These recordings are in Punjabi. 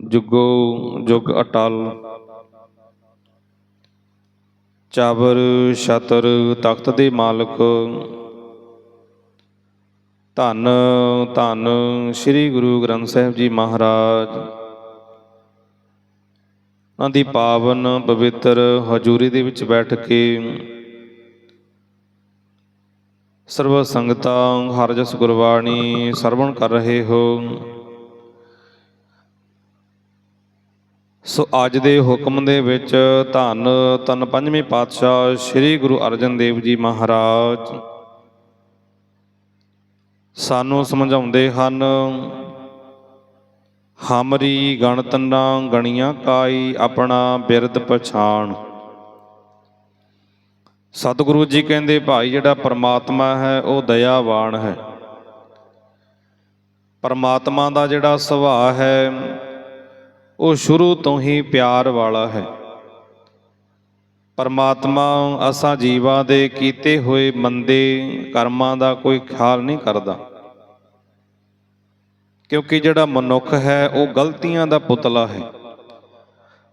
ਜੁਗੋ ਜੁਗ ਅਟਲ। ਚਾਬਰ ਛਤਰ ਤਖਤ ਦੇ ਮਾਲਕ। ਧੰਨ ਧੰਨ ਸ੍ਰੀ ਗੁਰੂ ਗ੍ਰੰਥ ਸਾਹਿਬ ਜੀ ਮਹਾਰਾਜ। ਉਹਨਾਂ ਦੀ ਪਾਵਨ ਪਵਿੱਤਰ ਹਜ਼ੂਰੀ ਦੇ ਵਿੱਚ ਬੈਠ ਕੇ ਸਰਵ ਸੰਗਤਾਂ ਹਰਿ ਜਸ ਗੁਰਬਾਣੀ ਸਰਵਣ ਕਰ ਰਹੇ ਹੋ। ਸੋ ਅੱਜ ਦੇ ਹੁਕਮ ਦੇ ਵਿੱਚ ਧੰਨ ਤਨ ਪੰਜਵੇਂ ਪਾਤਸ਼ਾਹ ਸ੍ਰੀ ਗੁਰੂ ਅਰਜਨ ਦੇਵ ਜੀ ਮਹਾਰਾਜ। ਸਾਨੂੰ ਸਮਝਾਉਂਦੇ ਹਨ, ਹਮਰੀ ਗਣਤਨਾ ਗਣੀਆਂ ਕਾਈ ਆਪਣਾ ਬਿਰਦ ਪਛਾਣ। ਸਤਿਗੁਰੂ ਜੀ ਕਹਿੰਦੇ, ਭਾਈ, ਜਿਹੜਾ ਪਰਮਾਤਮਾ ਹੈ, ਉਹ ਦਇਆਵਾਨ ਹੈ। ਪਰਮਾਤਮਾ ਦਾ ਜਿਹੜਾ ਸੁਭਾਅ ਹੈ ਉਹ ਸ਼ੁਰੂ ਤੋਂ ਹੀ ਪਿਆਰ ਵਾਲਾ ਹੈ। ਪਰਮਾਤਮਾ ਅਸਾਂ ਜੀਵਾਂ ਦੇ ਕੀਤੇ ਹੋਏ ਮੰਦੇ ਕਰਮਾਂ ਦਾ ਕੋਈ ਖਿਆਲ ਨਹੀਂ ਕਰਦਾ। ਕਿਉਂਕਿ ਜਿਹੜਾ ਮਨੁੱਖ ਹੈ, ਉਹ ਗਲਤੀਆਂ ਦਾ ਪੁਤਲਾ ਹੈ।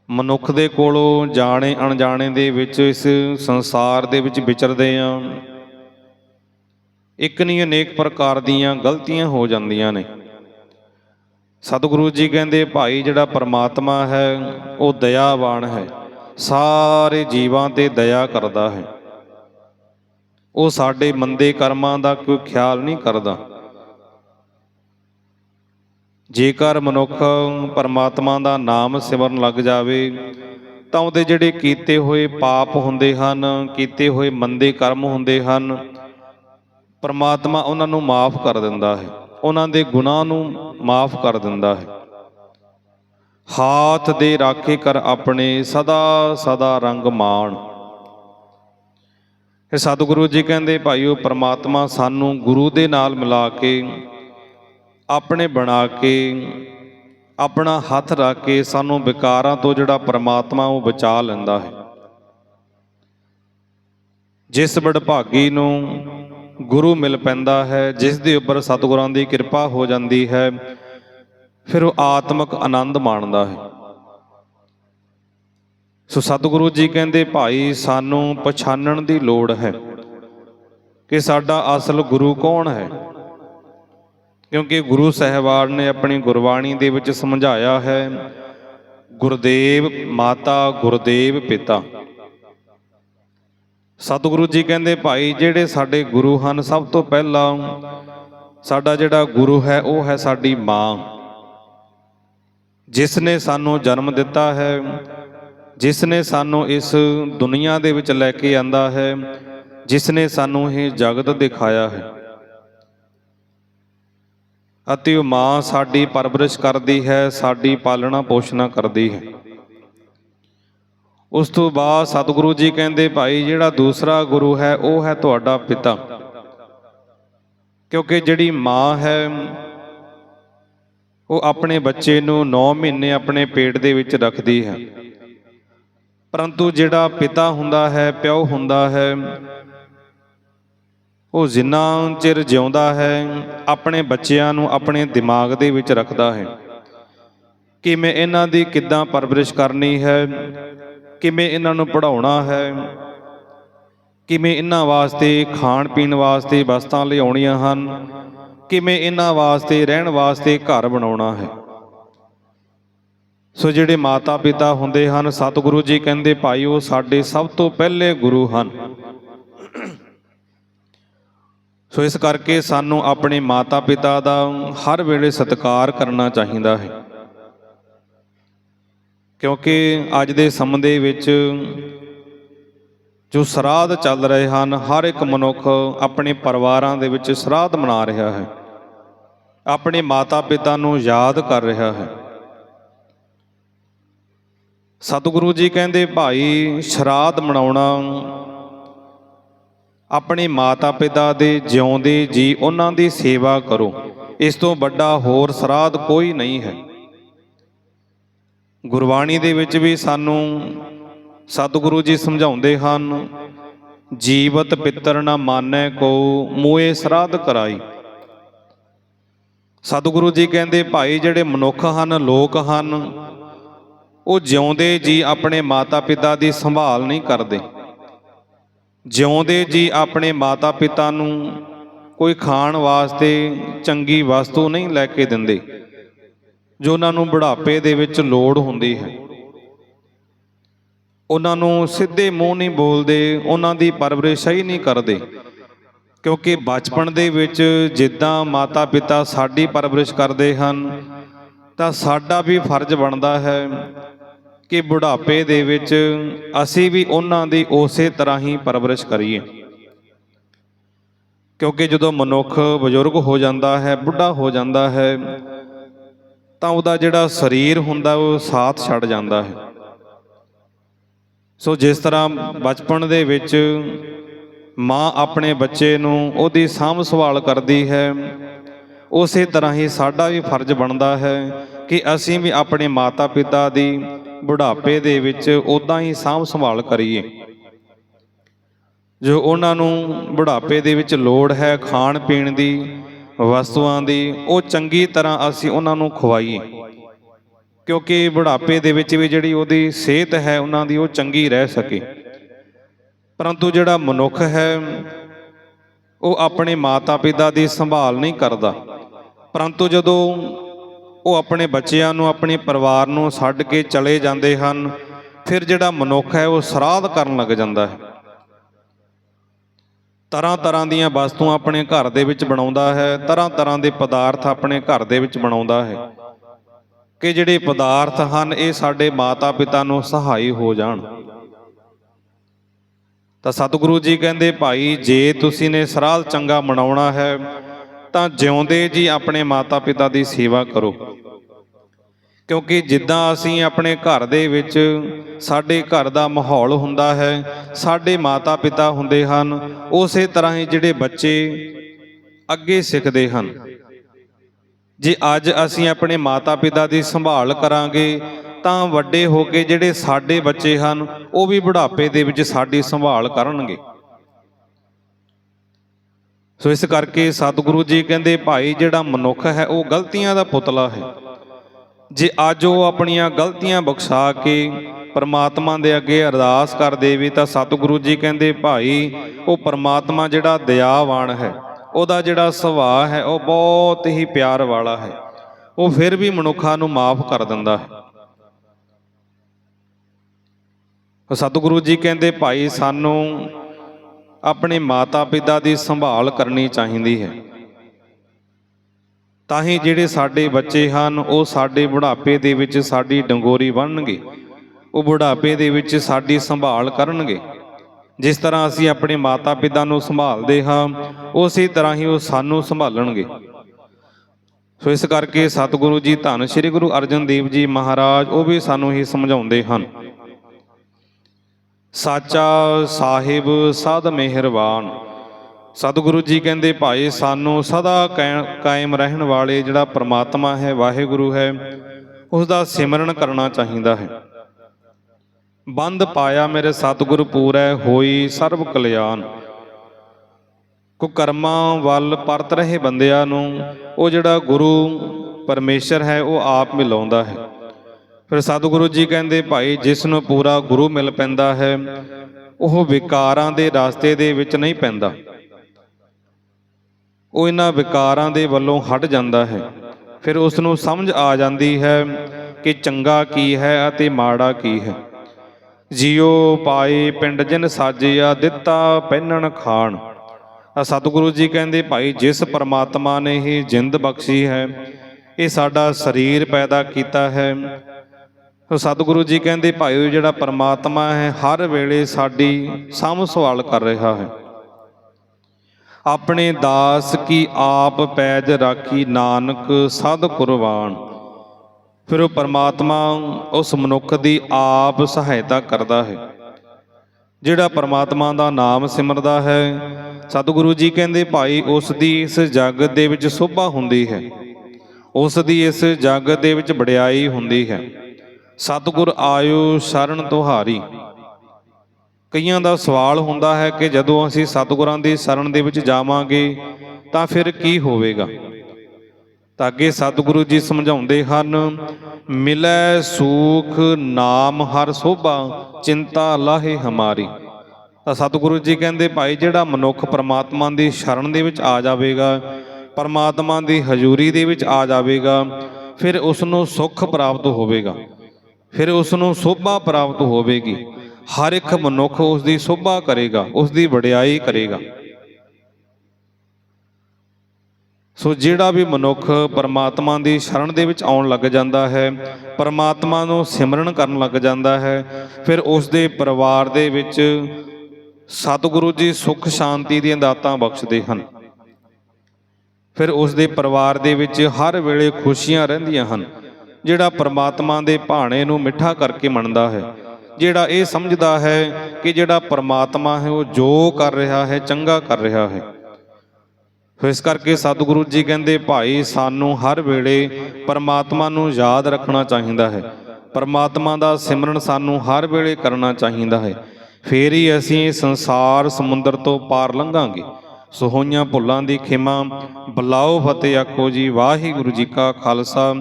ਮਨੁੱਖ ਦੇ ਕੋਲੋਂ ਜਾਣੇ ਅਣਜਾਣੇ ਦੇ ਵਿੱਚ, ਇਸ ਸੰਸਾਰ ਦੇ ਵਿੱਚ ਵਿਚਰਦੇ ਆ। ਇੱਕ ਨਹੀਂ ਅਨੇਕ ਪ੍ਰਕਾਰ ਦੀਆਂ ਗਲਤੀਆਂ ਹੋ ਜਾਂਦੀਆਂ ਨੇ। ਸਤਿਗੁਰੂ ਜੀ ਕਹਿੰਦੇ, ਭਾਈ ਜਿਹੜਾ ਪਰਮਾਤਮਾ ਹੈ, ਉਹ ਦਇਆਵਾਨ ਹੈ। ਸਾਰੇ ਜੀਵਾਂ ਤੇ ਦਇਆ ਕਰਦਾ ਹੈ। ਉਹ ਸਾਡੇ ਮੰਦੇ ਕਰਮਾਂ ਦਾ ਕੋਈ ਖਿਆਲ ਨਹੀਂ ਕਰਦਾ। ਜੇਕਰ ਮਨੁੱਖ ਪਰਮਾਤਮਾ ਦਾ ਨਾਮ ਸਿਮਰਨ ਲੱਗ ਜਾਵੇ, ਤਾਂ ਉਹਦੇ ਜਿਹੜੇ ਕੀਤੇ ਹੋਏ ਪਾਪ ਹੁੰਦੇ ਹਨ, ਕੀਤੇ ਹੋਏ ਮੰਦੇ ਕਰਮ ਹੁੰਦੇ ਹਨ, ਪਰਮਾਤਮਾ ਉਹਨਾਂ ਨੂੰ ਮਾਫ ਕਰ ਦਿੰਦਾ ਹੈ। ਉਹਨਾਂ ਦੇ ਗੁਨਾਹ ਨੂੰ ਮਾਫ ਕਰ ਦਿੰਦਾ ਹੈ। ਹਾਥ ਦੇ ਰਾਖੇ ਕਰ ਆਪਣੇ ਸਦਾ ਸਦਾ ਰੰਗ ਮਾਣ। ਇਹ ਸਤਿਗੁਰੂ ਜੀ ਕਹਿੰਦੇ, ਭਾਈਓ ਪ੍ਰਮਾਤਮਾ ਸਾਨੂੰ ਗੁਰੂ ਦੇ ਨਾਲ ਮਿਲਾ ਕੇ, ਆਪਣੇ ਬਣਾ ਕੇ, ਆਪਣਾ ਹੱਥ ਰੱਖ ਕੇ ਸਾਨੂੰ ਵਿਕਾਰਾਂ ਤੋਂ ਜਿਹੜਾ ਪ੍ਰਮਾਤਮਾ ਉਹ ਬਚਾ ਲੈਂਦਾ ਹੈ। ਜਿਸ ਵਡਭਾਗੀ ਨੂੰ ਗੁਰੂ ਮਿਲ ਪੈਂਦਾ ਹੈ, ਜਿਸ ਦੇ ਉੱਪਰ ਸਤਿਗੁਰਾਂ ਦੀ ਕਿਰਪਾ ਹੋ ਜਾਂਦੀ ਹੈ, ਫਿਰ ਉਹ ਆਤਮਿਕ ਆਨੰਦ ਮਾਣਦਾ ਹੈ। ਸੋ ਸਤਿਗੁਰੂ ਜੀ ਕਹਿੰਦੇ, ਭਾਈ, ਸਾਨੂੰ ਪਛਾਣਨ ਦੀ ਲੋੜ ਹੈ ਕਿ ਸਾਡਾ ਅਸਲ ਗੁਰੂ ਕੌਣ ਹੈ? ਕਿਉਂਕਿ ਗੁਰੂ ਸਾਹਿਬਾਨ ਨੇ ਆਪਣੀ ਗੁਰਬਾਣੀ ਦੇ ਵਿੱਚ ਸਮਝਾਇਆ ਹੈ, ਗੁਰਦੇਵ ਮਾਤਾ, ਗੁਰਦੇਵ ਪਿਤਾ। ਸਤਿਗੁਰੂ ਜੀ ਕਹਿੰਦੇ, ਭਾਈ, ਜਿਹੜੇ ਸਾਡੇ ਗੁਰੂ ਹਨ, ਸਭ ਤੋਂ ਪਹਿਲਾਂ ਸਾਡਾ ਜਿਹੜਾ ਗੁਰੂ ਹੈ, ਉਹ ਹੈ ਸਾਡੀ ਮਾਂ। ਜਿਸ ਨੇ ਸਾਨੂੰ ਜਨਮ ਦਿੱਤਾ ਹੈ, ਜਿਸ ਨੇ ਸਾਨੂੰ ਇਸ ਦੁਨੀਆ ਦੇ ਵਿੱਚ ਲੈ ਕੇ ਆਂਦਾ ਹੈ, ਜਿਸ ਨੇ ਸਾਨੂੰ ਇਹ ਜਗਤ ਦਿਖਾਇਆ ਹੈ। ਅਤੇ ਉਹ ਮਾਂ ਸਾਡੀ ਪਰਵਰਿਸ਼ ਕਰਦੀ ਹੈ, ਸਾਡੀ ਪਾਲਣਾ ਪੋਸ਼ਣਾ ਕਰਦੀ ਹੈ। ਉਸ ਤੋਂ ਬਾਅਦ ਸਤਿਗੁਰੂ ਜੀ ਕਹਿੰਦੇ, ਭਾਈ, ਜਿਹੜਾ ਦੂਸਰਾ ਗੁਰੂ ਹੈ, ਉਹ ਹੈ ਤੁਹਾਡਾ ਪਿਤਾ। ਕਿਉਂਕਿ ਜਿਹੜੀ ਮਾਂ ਹੈ, ਉਹ ਆਪਣੇ ਬੱਚੇ ਨੂੰ 9 ਮਹੀਨੇ ਆਪਣੇ ਪੇਟ ਦੇ ਵਿੱਚ ਰੱਖਦੀ ਹੈ। ਪਰੰਤੂ ਜਿਹੜਾ ਪਿਤਾ ਹੁੰਦਾ ਹੈ, ਪਿਓ ਹੁੰਦਾ ਹੈ, ਉਹ ਜਿੰਨਾ ਚਿਰ ਜਿਉਂਦਾ ਹੈ, ਆਪਣੇ ਬੱਚਿਆਂ ਨੂੰ ਆਪਣੇ ਦਿਮਾਗ ਦੇ ਵਿੱਚ ਰੱਖਦਾ ਹੈ। ਕਿ ਮੈਂ ਇਹਨਾਂ ਦੀ ਕਿੱਦਾਂ ਪਰਵਰਿਸ਼ ਕਰਨੀ ਹੈ ਕਿਵੇਂ ਇਹਨਾਂ ਨੂੰ ਪੜਾਉਣਾ ਹੈ? ਕਿਵੇਂ ਇਹਨਾਂ ਵਾਸਤੇ ਖਾਣ ਪੀਣ ਵਾਸਤੇ ਵਸਤਾਂ ਲਿਆਉਣੀਆਂ ਹਨ? ਕਿਵੇਂ ਇਹਨਾਂ ਵਾਸਤੇ ਰਹਿਣ ਵਾਸਤੇ ਘਰ ਬਣਾਉਣਾ ਹੈ? ਸੋ ਜਿਹੜੇ ਮਾਤਾ ਪਿਤਾ ਹੁੰਦੇ ਹਨ, ਸਤਿਗੁਰੂ ਜੀ ਕਹਿੰਦੇ ਭਾਈ ਉਹ ਸਾਡੇ ਸਭ ਤੋਂ ਪਹਿਲੇ ਗੁਰੂ ਹਨ। ਸੋ ਇਸ ਕਰਕੇ ਸਾਨੂੰ ਆਪਣੇ ਮਾਤਾ ਪਿਤਾ ਦਾ ਹਰ ਵੇਲੇ ਸਤਿਕਾਰ ਕਰਨਾ ਚਾਹੀਦਾ ਹੈ। ਕਿਉਂਕਿ ਅੱਜ ਦੇ ਸਮੇਂ ਦੇ ਵਿੱਚ ਜੋ ਸਰਾਧ ਚੱਲ ਰਹੇ ਹਨ, ਹਰ ਇੱਕ ਮਨੁੱਖ ਆਪਣੇ ਪਰਿਵਾਰਾਂ ਦੇ ਵਿੱਚ ਸਰਾਧ ਮਨਾ ਰਿਹਾ ਹੈ। ਆਪਣੇ ਮਾਤਾ ਪਿਤਾ ਨੂੰ ਯਾਦ ਕਰ ਰਿਹਾ ਹੈ। ਸਤਿਗੁਰੂ ਜੀ ਕਹਿੰਦੇ, ਭਾਈ, ਸ਼ਰਾਧ ਮਨਾਉਣਾ ਆਪਣੇ ਮਾਤਾ ਪਿਤਾ ਦੇ ਜਿਉਂਦੇ ਜੀ, ਉਹਨਾਂ ਦੀ ਸੇਵਾ ਕਰੋ। ਇਸ ਤੋਂ ਵੱਡਾ ਹੋਰ ਸਰਾਧ ਕੋਈ ਨਹੀਂ ਹੈ। ਗੁਰਬਾਣੀ ਦੇ ਵਿੱਚ ਵੀ ਸਾਨੂੰ ਸਤਿਗੁਰੂ ਜੀ ਸਮਝਾਉਂਦੇ ਹਨ, ਜੀਵਤ ਪਿੱਤਰ ਨਾ ਮਾਨੈ ਕੋ, ਮੋਏ ਸਰਾਧ ਕਰਾਈ। ਸਤਿਗੁਰੂ ਜੀ ਕਹਿੰਦੇ, ਭਾਈ, ਜਿਹੜੇ ਮਨੁੱਖ ਹਨ, ਲੋਕ ਹਨ, ਉਹ ਜਿਉਂਦੇ ਜੀ ਆਪਣੇ ਮਾਤਾ-ਪਿਤਾ ਦੀ ਸੰਭਾਲ ਨਹੀਂ ਕਰਦੇ। ਜਿਉਂਦੇ ਜੀ ਆਪਣੇ ਮਾਤਾ-ਪਿਤਾ ਨੂੰ ਕੋਈ ਖਾਣ ਵਾਸਤੇ ਚੰਗੀ ਵਸਤੂ ਨਹੀਂ ਲੈ ਕੇ ਦਿੰਦੇ। ਜੋ ਉਹਨਾਂ ਨੂੰ ਬੁਢਾਪੇ ਦੇ ਵਿੱਚ ਲੋੜ ਹੁੰਦੀ ਹੈ। ਉਹਨਾਂ ਨੂੰ ਸਿੱਧੇ ਮੂੰਹ ਨਹੀਂ ਬੋਲਦੇ, ਉਹਨਾਂ ਦੀ ਪਰਵਰਿਸ਼ ਹੀ ਨਹੀਂ ਕਰਦੇ। ਕਿਉਂਕਿ ਬਚਪਨ ਦੇ ਵਿੱਚ ਜਿੱਦਾਂ ਮਾਤਾ-ਪਿਤਾ ਸਾਡੀ ਪਰਵਰਿਸ਼ ਕਰਦੇ ਹਨ, ਤਾਂ ਸਾਡਾ ਵੀ ਫਰਜ਼ ਬਣਦਾ ਹੈ ਕਿ ਬੁਢਾਪੇ ਦੇ ਵਿੱਚ ਅਸੀਂ ਵੀ ਉਹਨਾਂ ਦੀ ਉਸੇ ਤਰ੍ਹਾਂ ਹੀ ਪਰਵਰਿਸ਼ ਕਰੀਏ। ਕਿਉਂਕਿ ਜਦੋਂ ਮਨੁੱਖ ਬਜ਼ੁਰਗ ਹੋ ਜਾਂਦਾ ਹੈ, ਬੁੱਢਾ ਹੋ ਜਾਂਦਾ ਹੈ ਤਾਂ ਉਹਦਾ ਜਿਹੜਾ ਸਰੀਰ ਹੁੰਦਾ, ਉਹ ਸਾਥ ਛੱਡ ਜਾਂਦਾ ਹੈ। ਸੋ ਜਿਸ ਤਰ੍ਹਾਂ ਬਚਪਨ ਦੇ ਵਿੱਚ ਮਾਂ ਆਪਣੇ ਬੱਚੇ ਨੂੰ ਉਹਦੀ ਸਾਂਭ ਸੰਭਾਲ ਕਰਦੀ ਹੈ, ਉਸੇ ਤਰ੍ਹਾਂ ਹੀ ਸਾਡਾ ਵੀ ਫਰਜ਼ ਬਣਦਾ ਹੈ ਕਿ ਅਸੀਂ ਵੀ ਆਪਣੇ ਮਾਤਾ-ਪਿਤਾ ਦੀ ਬੁਢਾਪੇ ਦੇ ਵਿੱਚ ਉਦਾਂ ਹੀ ਸਾਂਭ ਸੰਭਾਲ ਕਰੀਏ। ਜੋ ਉਹਨਾਂ ਨੂੰ ਬੁਢਾਪੇ ਦੇ ਵਿੱਚ ਲੋੜ ਹੈ ਖਾਣ ਪੀਣ ਦੀ ਵਸਤੂਆਂ ਦੀ, ਉਹ ਚੰਗੀ ਤਰ੍ਹਾਂ ਅਸੀਂ ਉਹਨਾਂ ਨੂੰ ਖਵਾਈਏ। ਕਿਉਂਕਿ ਬੁਢਾਪੇ ਦੇ ਵਿੱਚ ਵੀ ਜਿਹੜੀ ਉਹਦੀ ਸਿਹਤ ਹੈ, ਉਹਨਾਂ ਦੀ ਉਹ ਚੰਗੀ ਰਹਿ ਸਕੇ। ਪਰੰਤੂ ਜਿਹੜਾ ਮਨੁੱਖ ਹੈ, ਉਹ ਆਪਣੇ ਮਾਤਾ-ਪਿਤਾ ਦੀ ਸੰਭਾਲ ਨਹੀਂ ਕਰਦਾ। ਪਰੰਤੂ ਜਦੋਂ ਉਹ ਆਪਣੇ ਬੱਚਿਆਂ ਨੂੰ, ਆਪਣੇ ਪਰਿਵਾਰ ਨੂੰ ਛੱਡ ਕੇ ਚਲੇ ਜਾਂਦੇ ਹਨ, ਫਿਰ ਜਿਹੜਾ ਮਨੁੱਖ ਹੈ, ਉਹ ਸਰਾਧ ਕਰਨ ਲੱਗ ਜਾਂਦਾ ਹੈ। ਤਰ੍ਹਾਂ ਤਰ੍ਹਾਂ ਦੀਆਂ ਵਸਤੂਆਂ ਆਪਣੇ ਘਰ ਦੇ ਵਿੱਚ ਬਣਾਉਂਦਾ ਹੈ ਤਰ੍ਹਾਂ ਤਰ੍ਹਾਂ ਦੇ ਪਦਾਰਥ ਆਪਣੇ ਘਰ ਦੇ ਵਿੱਚ ਬਣਾਉਂਦਾ ਹੈ। ਕਿ ਜਿਹੜੇ ਪਦਾਰਥ ਹਨ, ਇਹ ਸਾਡੇ ਮਾਤਾ-ਪਿਤਾ ਨੂੰ ਸਹਾਈ ਹੋ ਜਾਣ। ਤਾਂ ਸਤਿਗੁਰੂ ਜੀ ਕਹਿੰਦੇ, ਭਾਈ, ਜੇ ਤੁਸੀਂ ਨੇ ਸਰਾਧ ਚੰਗਾ ਮਨਾਉਣਾ ਹੈ, ਤਾਂ ਜਿਉਂਦੇ ਜੀ ਆਪਣੇ ਮਾਤਾ-ਪਿਤਾ ਦੀ ਸੇਵਾ ਕਰੋ। ਕਿਉਂਕਿ ਜਿੱਦਾਂ ਅਸੀਂ ਆਪਣੇ ਘਰ ਦੇ ਵਿੱਚ ਸਾਡੇ ਘਰ ਦਾ ਮਾਹੌਲ ਹੁੰਦਾ ਹੈ, ਸਾਡੇ ਮਾਤਾ-ਪਿਤਾ ਹੁੰਦੇ ਹਨ, ਉਸੇ ਤਰ੍ਹਾਂ ਹੀ ਜਿਹੜੇ ਬੱਚੇ ਅੱਗੇ ਸਿੱਖਦੇ ਹਨ। ਜੇ ਅੱਜ ਅਸੀਂ ਆਪਣੇ ਮਾਤਾ-ਪਿਤਾ ਦੀ ਸੰਭਾਲ ਕਰਾਂਗੇ, ਤਾਂ ਵੱਡੇ ਹੋ ਕੇ ਜਿਹੜੇ ਸਾਡੇ ਬੱਚੇ ਹਨ, ਉਹ ਵੀ ਬੁਢਾਪੇ ਦੇ ਵਿੱਚ ਸਾਡੀ ਸੰਭਾਲ ਕਰਨਗੇ। ਸੋ ਇਸ ਕਰਕੇ ਸਤਿਗੁਰੂ ਜੀ ਕਹਿੰਦੇ, ਭਾਈ, ਜਿਹੜਾ ਮਨੁੱਖ ਹੈ, ਉਹ ਗਲਤੀਆਂ ਦਾ ਪੁਤਲਾ ਹੈ। ਜੇ ਅੱਜ ਉਹ ਆਪਣੀਆਂ ਗਲਤੀਆਂ ਬਖਸ਼ਾ ਕੇ ਪਰਮਾਤਮਾ ਦੇ ਅੱਗੇ ਅਰਦਾਸ ਕਰ ਦੇਵੇ ਤਾਂ ਸਤਿਗੁਰੂ ਜੀ ਕਹਿੰਦੇ, ਭਾਈ, ਉਹ ਪਰਮਾਤਮਾ ਜਿਹੜਾ ਦਇਆਵਾਨ ਹੈ, ਉਹਦਾ ਜਿਹੜਾ ਸੁਭਾਅ ਹੈ, ਉਹ ਬਹੁਤ ਹੀ ਪਿਆਰ ਵਾਲਾ ਹੈ। ਉਹ ਫਿਰ ਵੀ ਮਨੁੱਖਾਂ ਨੂੰ ਮਾਫ ਕਰ ਦਿੰਦਾ ਹੈ। ਸਤਿਗੁਰੂ ਜੀ ਕਹਿੰਦੇ, ਭਾਈ, ਸਾਨੂੰ ਆਪਣੇ ਮਾਤਾ-ਪਿਤਾ ਦੀ ਸੰਭਾਲ ਕਰਨੀ ਚਾਹੀਦੀ ਹੈ। ਤਾਂ ਹੀ ਜਿਹੜੇ ਸਾਡੇ ਬੱਚੇ ਹਨ ਉਹ ਸਾਡੇ ਬੁਢਾਪੇ ਦੇ ਵਿੱਚ ਸਾਡੀ ਡੰਗੋਰੀ ਬਣਨਗੇ। ਉਹ ਬੁਢਾਪੇ ਦੇ ਵਿੱਚ ਸਾਡੀ ਸੰਭਾਲ ਕਰਨਗੇ। ਜਿਸ ਤਰ੍ਹਾਂ ਅਸੀਂ ਆਪਣੇ ਮਾਤਾ-ਪਿਤਾ ਨੂੰ ਸੰਭਾਲਦੇ ਹਾਂ ਉਸੇ ਤਰ੍ਹਾਂ ਹੀ ਉਹ ਸਾਨੂੰ ਸੰਭਾਲਣਗੇ। ਸੋ ਇਸ ਕਰਕੇ ਸਤਿਗੁਰੂ ਜੀ ਧੰਨ ਸ੍ਰੀ ਗੁਰੂ ਅਰਜਨ ਦੇਵ ਜੀ ਮਹਾਰਾਜ ਉਹ ਵੀ ਸਾਨੂੰ ਹੀ ਸਮਝਾਉਂਦੇ ਹਨ। ਸਾਚਾ ਸਾਹਿਬ ਸਦ ਮਿਹਰਬਾਨ। ਸਤਿਗੁਰੂ ਜੀ ਕਹਿੰਦੇ ਭਾਈ ਸਾਨੂੰ ਸਦਾ ਕਾਇ- ਕਾਇਮ ਰਹਿਣ ਵਾਲੇ ਜਿਹੜਾ ਪ੍ਰਮਾਤਮਾ ਹੈ, ਵਾਹਿਗੁਰੂ ਹੈ ਉਸ ਦਾ ਸਿਮਰਨ ਕਰਨਾ ਚਾਹੀਦਾ ਹੈ। ਬੰਦ ਪਾਇਆ ਮੇਰੇ ਸਤਿਗੁਰ ਪੂਰੈ, ਹੋਈ ਸਰਬ ਕਲਿਆਣ। ਕੋ ਕਰਮਾਂ ਵੱਲ ਪਰਤ ਰਹੇ ਬੰਦਿਆਂ ਨੂੰ, ਉਹ ਜਿਹੜਾ ਗੁਰੂ ਪਰਮੇਸ਼ਰ ਹੈ, ਉਹ ਆਪ ਮਿਲਾਉਂਦਾ ਹੈ। ਫਿਰ ਸਤਿਗੁਰੂ ਜੀ ਕਹਿੰਦੇ ਭਾਈ, ਜਿਸ ਨੂੰ ਪੂਰਾ ਗੁਰੂ ਮਿਲ ਪੈਂਦਾ ਹੈ, ਉਹ ਵਿਕਾਰਾਂ ਦੇ ਰਾਸਤੇ ਦੇ ਵਿੱਚ ਨਹੀਂ ਪੈਂਦਾ। ਉਹ ਇਹਨਾਂ ਵਿਕਾਰਾਂ ਦੇ ਵੱਲੋਂ ਹਟ ਜਾਂਦਾ ਹੈ। ਫਿਰ ਉਸ ਨੂੰ ਸਮਝ ਆ ਜਾਂਦੀ ਹੈ ਕਿ ਚੰਗਾ ਕੀ ਹੈ ਅਤੇ ਮਾੜਾ ਕੀ ਹੈ। ਜਿਉ ਪਾਏ ਪਿੰਡ ਜਿਨ ਸਾਜਿਆ, ਦਿੱਤਾ ਪਹਿਨਣ ਖਾਣ। ਆ ਸਤਿਗੁਰੂ ਜੀ ਕਹਿੰਦੇ, ਭਾਈ, ਜਿਸ ਪਰਮਾਤਮਾ ਨੇ ਹੀ ਜਿੰਦ ਬਖਸ਼ੀ ਹੈ, ਇਹ ਸਾਡਾ ਸਰੀਰ ਪੈਦਾ ਕੀਤਾ ਹੈ। ਸੋ ਸਤਿਗੁਰੂ ਜੀ ਕਹਿੰਦੇ, ਭਾਈ, ਉਹ ਜਿਹੜਾ ਪਰਮਾਤਮਾ ਹੈ, ਹਰ ਵੇਲੇ ਸਾਡੀ ਸਾਂਭ ਸੰਭਾਲ ਕਰ ਰਿਹਾ ਹੈ। ਆਪਣੇ ਦਾਸ ਕੀ ਆਪ ਪੈਜ ਰਾਖੀ ਨਾਨਕ ਸਦ ਕੁਰਬਾਨ। ਫਿਰ ਉਹ ਪਰਮਾਤਮਾ ਉਸ ਮਨੁੱਖ ਦੀ ਆਪ ਸਹਾਇਤਾ ਕਰਦਾ ਹੈ, ਜਿਹੜਾ ਪਰਮਾਤਮਾ ਦਾ ਨਾਮ ਸਿਮਰਦਾ ਹੈ। ਸਤਿਗੁਰੂ ਜੀ ਕਹਿੰਦੇ, ਭਾਈ, ਉਸ ਦੀ ਇਸ ਜਗਤ ਦੇ ਵਿੱਚ ਸੋਭਾ ਹੁੰਦੀ ਹੈ। ਉਸ ਦੀ ਇਸ ਜਗਤ ਦੇ ਵਿੱਚ ਵਡਿਆਈ ਹੁੰਦੀ ਹੈ। ਸਤਿਗੁਰ ਆਇਓ ਸ਼ਰਨ ਤੁਹਾਰੀ। ਕਈਆਂ ਦਾ ਸਵਾਲ ਹੁੰਦਾ ਹੈ ਕਿ ਜਦੋਂ ਅਸੀਂ ਸਤਿਗੁਰਾਂ ਦੀ ਸ਼ਰਨ ਦੇ ਵਿੱਚ ਜਾਵਾਂਗੇ, ਤਾਂ ਫਿਰ ਕੀ ਹੋਵੇਗਾ? ਤਾਂ ਅੱਗੇ ਸਤਿਗੁਰੂ ਜੀ ਸਮਝਾਉਂਦੇ ਹਨ, ਮਿਲੈ ਸੂਖ ਨਾਮ ਹਰ ਸੋਭਾ, ਚਿੰਤਾ ਲਾਹੇ ਹਮਾਰੀ। ਤਾਂ ਸਤਿਗੁਰੂ ਜੀ ਕਹਿੰਦੇ, ਭਾਈ, ਜਿਹੜਾ ਮਨੁੱਖ ਪਰਮਾਤਮਾ ਦੀ ਸ਼ਰਨ ਦੇ ਵਿੱਚ ਆ ਜਾਵੇਗਾ, ਪਰਮਾਤਮਾ ਦੀ ਹਜ਼ੂਰੀ ਦੇ ਵਿੱਚ ਆ ਜਾਵੇਗਾ, ਫਿਰ ਉਸ ਨੂੰ ਸੁੱਖ ਪ੍ਰਾਪਤ ਹੋਵੇਗਾ। ਫਿਰ ਉਸ ਨੂੰ ਸੋਭਾ ਪ੍ਰਾਪਤ ਹੋਵੇਗੀ। ਹਰ ਇੱਕ ਮਨੁੱਖ ਉਸ ਦੀ ਸੋਭਾ ਕਰੇਗਾ ਉਸ ਦੀ ਵਡਿਆਈ ਕਰੇਗਾ। ਸੋ ਜਿਹੜਾ ਵੀ ਮਨੁੱਖ ਪਰਮਾਤਮਾ ਦੀ ਸ਼ਰਨ ਦੇ ਵਿੱਚ ਆਉਣ ਲੱਗ ਜਾਂਦਾ ਹੈ, ਪਰਮਾਤਮਾ ਨੂੰ ਸਿਮਰਨ ਕਰਨ ਲੱਗ ਜਾਂਦਾ ਹੈ, ਫਿਰ ਉਸ ਦੇ ਪਰਿਵਾਰ ਦੇ ਵਿੱਚ ਸਤਿਗੁਰੂ ਜੀ ਸੁੱਖ ਸ਼ਾਂਤੀ ਦੀਆਂ ਦਾਤਾਂ ਬਖਸ਼ਦੇ ਹਨ। ਫਿਰ ਉਸ ਦੇ ਪਰਿਵਾਰ ਦੇ ਵਿੱਚ ਹਰ ਵੇਲੇ ਖੁਸ਼ੀਆਂ ਰਹਿੰਦੀਆਂ ਹਨ, ਜਿਹੜਾ ਪਰਮਾਤਮਾ ਦੇ ਭਾਣੇ ਨੂੰ ਮਿੱਠਾ ਕਰਕੇ ਮੰਨਦਾ ਹੈ। ਜਿਹੜਾ ਇਹ ਸਮਝਦਾ ਹੈ ਕਿ ਜਿਹੜਾ ਪਰਮਾਤਮਾ ਹੈ ਉਹ ਜੋ ਕਰ ਰਿਹਾ ਹੈ, ਚੰਗਾ ਕਰ ਰਿਹਾ ਹੈ। ਸੋ ਇਸ ਕਰਕੇ ਸਤਿਗੁਰੂ ਜੀ ਕਹਿੰਦੇ, ਭਾਈ, ਸਾਨੂੰ ਹਰ ਵੇਲੇ ਪਰਮਾਤਮਾ ਨੂੰ ਯਾਦ ਰੱਖਣਾ ਚਾਹੀਦਾ ਹੈ। ਪਰਮਾਤਮਾ ਦਾ ਸਿਮਰਨ ਸਾਨੂੰ ਹਰ ਵੇਲੇ ਕਰਨਾ ਚਾਹੀਦਾ ਹੈ। ਫੇਰ ਹੀ ਅਸੀਂ ਸੰਸਾਰ ਸਮੁੰਦਰ ਤੋਂ ਪਾਰ ਲੰਘਾਂਗੇ। ਸੋ ਹੋਈਆਂ ਭੁੱਲਾਂ ਦੀ ਖਿਮਾ, ਬਲਾਓ ਫਤਿਹ ਆਖੋ ਜੀ, ਵਾਹਿਗੁਰੂ ਜੀ ਕਾ ਖਾਲਸਾ,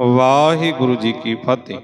ਵਾਹਿਗੁਰੂ ਜੀ ਕੀ ਫਤਿਹ।